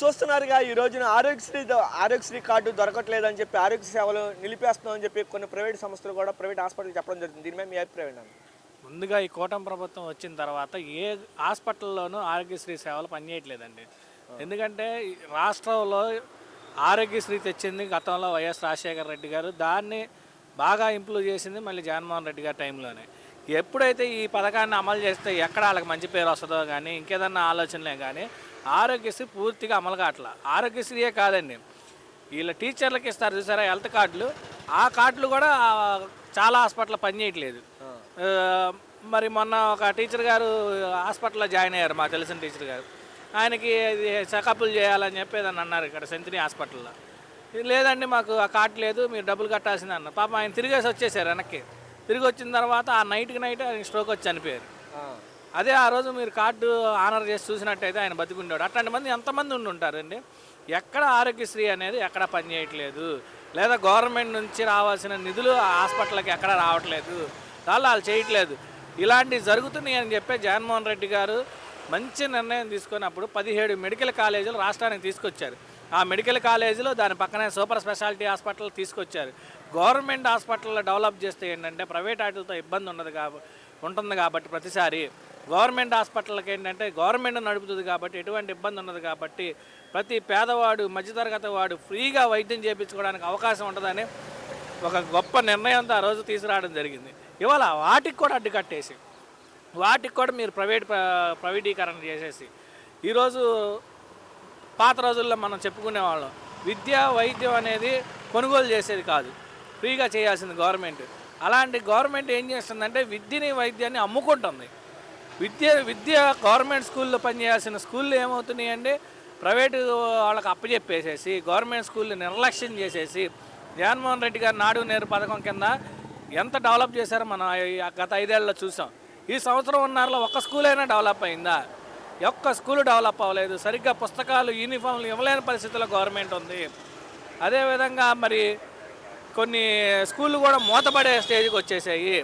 చూస్తున్నారుగా ఈ రోజున ఆరోగ్యశ్రీ ఆరోగ్యశ్రీ కార్డు దొరకట్లేదని చెప్పి ఆరోగ్య సేవలు నిలిపేస్తున్నామని చెప్పి కొన్ని ప్రైవేట్ సంస్థలు కూడా ప్రైవేట్ హాస్పిటల్ చెప్పడం జరుగుతుంది. దీని మీద మీ అభిప్రాయం ముందుగా ఈ కూటమి ప్రభుత్వం వచ్చిన తర్వాత ఏ హాస్పిటల్లోనూ ఆరోగ్యశ్రీ సేవలు పనిచేయట్లేదండి. ఎందుకంటే రాష్ట్రంలో ఆరోగ్యశ్రీ తెచ్చింది గతంలో వైఎస్ రాజశేఖర రెడ్డి గారు. దాన్ని బాగా ఇంప్రూవ్ చేసింది మళ్ళీ జగన్మోహన్ రెడ్డి గారి టైంలోనే. ఎప్పుడైతే ఈ పథకాన్ని అమలు చేస్తే ఎక్కడ వాళ్ళకి మంచి పేరు వస్తుందో కానీ ఇంకేదన్నా ఆలోచనలే కానీ ఆరోగ్యశ్రీ పూర్తిగా అమలు కావట్లా. ఆరోగ్యశ్రీయే కాదండి. వీళ్ళ టీచర్లకి ఇస్తారు చూసారా హెల్త్ కార్డులు. ఆ కార్డులు కూడా చాలా హాస్పిటల్ పనిచేయట్లేదు. మరి మొన్న ఒక టీచర్ గారు హాస్పిటల్లో జాయిన్ అయ్యారు మాకు తెలిసిన టీచర్ గారు. ఆయనకి చెకప్లు చేయాలని చెప్పి అని అన్నారు ఇక్కడ సెంతినీ హాస్పిటల్లో. ఇది లేదండి మాకు ఆ కార్డు లేదు మీరు డబ్బులు కట్టాల్సింది అన్న పాప ఆయన తిరిగేసి వచ్చేసారు వెనక్కి. తిరిగి వచ్చిన తర్వాత ఆ నైట్కి నైట్ ఆయన స్ట్రోక్ వచ్చి చనిపోయారు. అదే ఆ రోజు మీరు కార్డు ఆనర్ చేసి చూసినట్టయితే ఆయన బతికుండేవాడు. అట్లాంటి మంది ఎంతమంది ఉండి ఉంటారండి? ఎక్కడ ఆరోగ్యశ్రీ అనేది ఎక్కడ పనిచేయట్లేదు. లేదా గవర్నమెంట్ నుంచి రావాల్సిన నిధులు ఆ హాస్పిటల్కి ఎక్కడ రావట్లేదు. వాళ్ళు వాళ్ళు చేయట్లేదు. ఇలాంటివి జరుగుతున్నాయి అని చెప్పే జగన్మోహన్ రెడ్డి గారు మంచి నిర్ణయం తీసుకున్నప్పుడు పదిహేడు మెడికల్ కాలేజీలు రాష్ట్రానికి తీసుకొచ్చారు. ఆ మెడికల్ కాలేజీలో దాని పక్కనే సూపర్ స్పెషాలిటీ హాస్పిటల్ తీసుకొచ్చారు. గవర్నమెంట్ హాస్పిటల్లో డెవలప్ చేస్తే ఏంటంటే ప్రైవేట్ వాటితో ఇబ్బంది ఉండదు కాబట్టి ఉంటుంది కాబట్టి ప్రతిసారి గవర్నమెంట్ హాస్పిటల్కి ఏంటంటే గవర్నమెంట్ నడుపుతుంది కాబట్టి ఎటువంటి ఇబ్బంది ఉండదు కాబట్టి ప్రతి పేదవాడు మధ్యతరగతి వాడు ఫ్రీగా వైద్యం చేయించుకోవడానికి అవకాశం ఉంటుందని ఒక గొప్ప నిర్ణయంతో ఆ రోజు తీసుకురావడం జరిగింది. ఇవాళ వాటికి కూడా అడ్డు కట్టేసి వాటికి కూడా మీరు ప్రైవేట్ ప్ర- ప్రైవేటీకరణ చేసేసి ఈరోజు పాత రోజుల్లో మనం చెప్పుకునేవాళ్ళం విద్య వైద్యం అనేది కొనుగోలు చేసేది కాదు. ఫ్రీగా చేయాల్సింది గవర్నమెంట్. అలాంటి గవర్నమెంట్ ఏం చేస్తుందంటే విద్యని వైద్యాన్ని అమ్ముకుంటుంది. విద్య విద్య గవర్నమెంట్ స్కూల్లో పనిచేయాల్సిన స్కూళ్ళు ఏమవుతున్నాయి అంటే ప్రైవేటు వాళ్ళకి అప్పచెప్పేసేసి గవర్నమెంట్ స్కూల్ని నిర్లక్ష్యం చేసేసి జగన్మోహన్ రెడ్డి గారు నాడు నేరు పథకం కింద ఎంత డెవలప్ చేశారో మనం గత ఐదేళ్ళలో చూసాం. ఈ సంవత్సరం ఉన్నారలో ఒక్క స్కూల్ అయినా డెవలప్ అయిందా? ఒక్క స్కూల్ డెవలప్ అవ్వలేదు. సరిగ్గా పుస్తకాలు యూనిఫామ్లు ఇవ్వలేని పరిస్థితిలో గవర్నమెంట్ ఉంది. అదేవిధంగా మరి కొన్ని స్కూళ్ళు కూడా మూతపడే స్టేజ్కి వచ్చేసాయి.